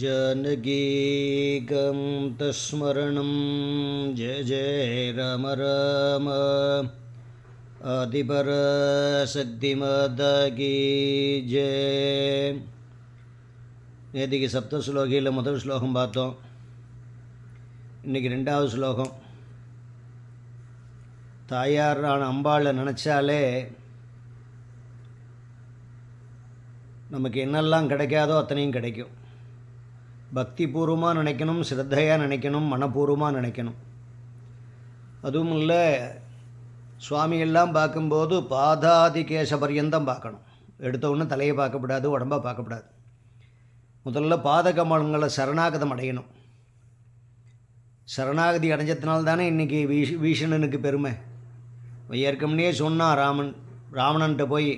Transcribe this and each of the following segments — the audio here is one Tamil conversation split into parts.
जानकीकं तस्मरणं जय जय राम राम ஆதிபரசக்திமதகி ஜெய் நேற்றுக்கு சப்த ஸ்லோகியில் முதல் ஸ்லோகம் பார்த்தோம் இன்றைக்கி ரெண்டாவது ஸ்லோகம் தாயாரான அம்பாளை நினச்சாலே நமக்கு என்னெல்லாம் கிடைக்காதோ அத்தனையும் கிடைக்கும் பக்திபூர்வமாக நினைக்கணும் ஸ்ரத்தையாக நினைக்கணும் மனப்பூர்வமாக நினைக்கணும். அதுவும் இல்லை சுவாமியெல்லாம் பார்க்கும்போது பாதாதி கேச பரியந்தம் பார்க்கணும். எடுத்த தலையை பார்க்கப்படாது உடம்பாக பார்க்கக்கூடாது முதல்ல பாதகமலங்களை சரணாகதம் அடையணும். சரணாகதி அடைஞ்சதுனால தானே இன்றைக்கி வீஷ் வீஷணனுக்கு பெருமை. ஏற்கனவே சொன்னான் ராமன் ராவணன்ட்ட போய்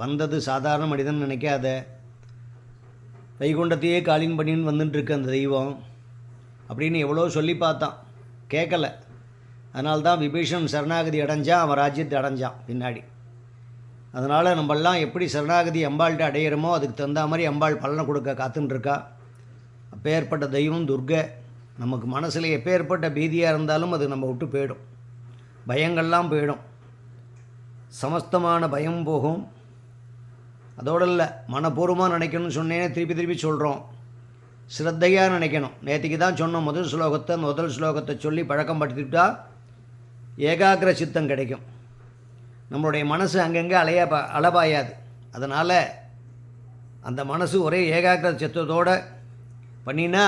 வந்தது சாதாரண மனிதன் நினைக்காத வைகுண்டத்தையே காலின் பண்ணின்னு வந்துட்டுருக்கு அந்த தெய்வம். அப்படின்னு எவ்வளோ சொல்லி பார்த்தான். கேட்கல. அதனால்தான் விபீஷன் சரணாகதி அடைஞ்சான் அவன் ராஜ்யத்தை அடைஞ்சான் பின்னாடி. அதனால் நம்மெல்லாம் எப்படி சரணாகதி அம்பாள்கிட்ட அடையிறோமோ அதுக்கு தகுந்த மாதிரி அம்பாள் பலனை கொடுக்க காத்துட்டுருக்கா அப்பேற்பட்ட தெய்வம் துர்கை. நமக்கு மனசில் எப்பேற்பட்ட பீதியாக இருந்தாலும் அது நம்ம விட்டு போயிடும். பயங்கள்லாம் போயிடும். சமஸ்தமான பயம் போகும். அதோடு இல்லை மனப்பூர்வமாக நினைக்கணும்னு சொன்னேனே திருப்பி திருப்பி சொல்கிறோம் ஸ்ரத்தையாக நினைக்கணும். நேற்றுக்கு தான் சொன்னோம் முதல் ஸ்லோகத்தை முதல் ஸ்லோகத்தை சொல்லி பழக்கம் படுத்திட்டா ஏகாகிர சித்தம் கிடைக்கும். நம்மளுடைய மனசு அங்கங்கே அலைய அளபாயாது அதனால் அந்த மனசு ஒரே ஏகாகிர சித்தத்தோடு பண்ணினா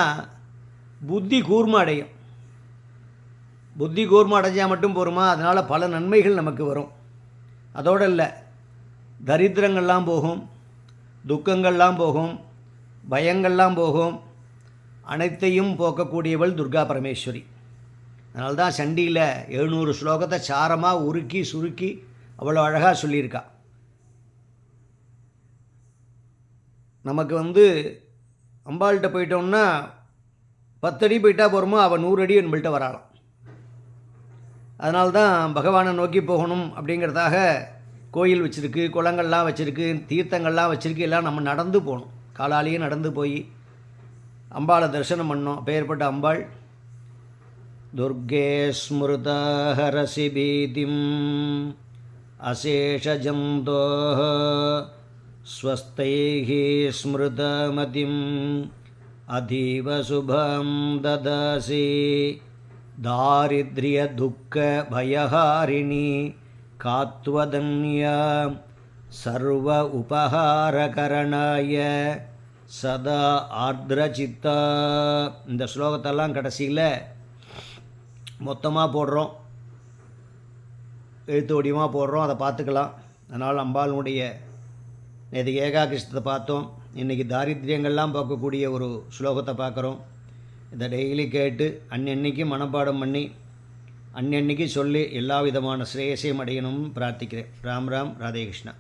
புத்தி கூர்ம அடையும். புத்தி கூர்ம அடைஞ்சால் மட்டும் போருமா? அதனால் பல நன்மைகள் நமக்கு வரும். அதோடு இல்லை தரித்திரங்கள்லாம் போகும் துக்கங்கள்லாம் போகும் பயங்கள்லாம் போகும். அனைத்தையும் போக்கக்கூடியவள் துர்கா பரமேஸ்வரி. அதனால்தான் சண்டியில் எழுநூறு ஸ்லோகத்தை சாரமாக உருக்கி சுருக்கி அவ்வளோ அழகாக சொல்லியிருக்கா. நமக்கு வந்து அம்பாள்கிட்ட போயிட்டோம்னா பத்தடி போயிட்டா போகிறோமோ அவள் நூறு அடி நம்மள்கிட்ட வராளாம். அதனால்தான் பகவானை நோக்கி போகணும் அப்படிங்கிறதாக கோயில் வச்சுருக்கு குளங்கள்லாம் வச்சுருக்கு தீர்த்தங்கள்லாம் வச்சுருக்கு எல்லாம் நம்ம நடந்து போகணும். காலாலேயே நடந்து போய் அம்பாளை தரிசனம் பண்ணோம் பெயர்பட்ட அம்பாள் துர்கே ஸ்மிருதாஹரசி பீதிம் அசேஷஜந்தோ ஸ்வஸ்தைஹி ஸ்மிருதமதிம் அதீவசுபம் ததாசி தாரித்ரியதுக்க பயஹாரிணி कात्वदन्या सर्व उपहारकरणाय சதா ஆர்திரச்சித்தா இந்த ஸ்லோகத்தெல்லாம் கடைசியில் மொத்தமாக போடுறோம் எழுத்து வடிவமாக போடுறோம் அதை பார்த்துக்கலாம் அதனால் அம்பாளுடைய நேற்று ஏகாகிருஷ்ணத்தை பார்த்தோம் இன்றைக்கி தாரித்ரியங்கள்லாம் பார்க்கக்கூடிய ஒரு ஸ்லோகத்தை பார்க்குறோம் இதை டெய்லி கேட்டு அன்னன்னைக்கு மனப்பாடம் பண்ணி அன்னன்னைக்கு சொல்லி எல்லா விதமான ஸ்ரேயசையும் அடையணும் பிரார்த்திக்கிறேன். ராம் ராம் ராதேகிருஷ்ணா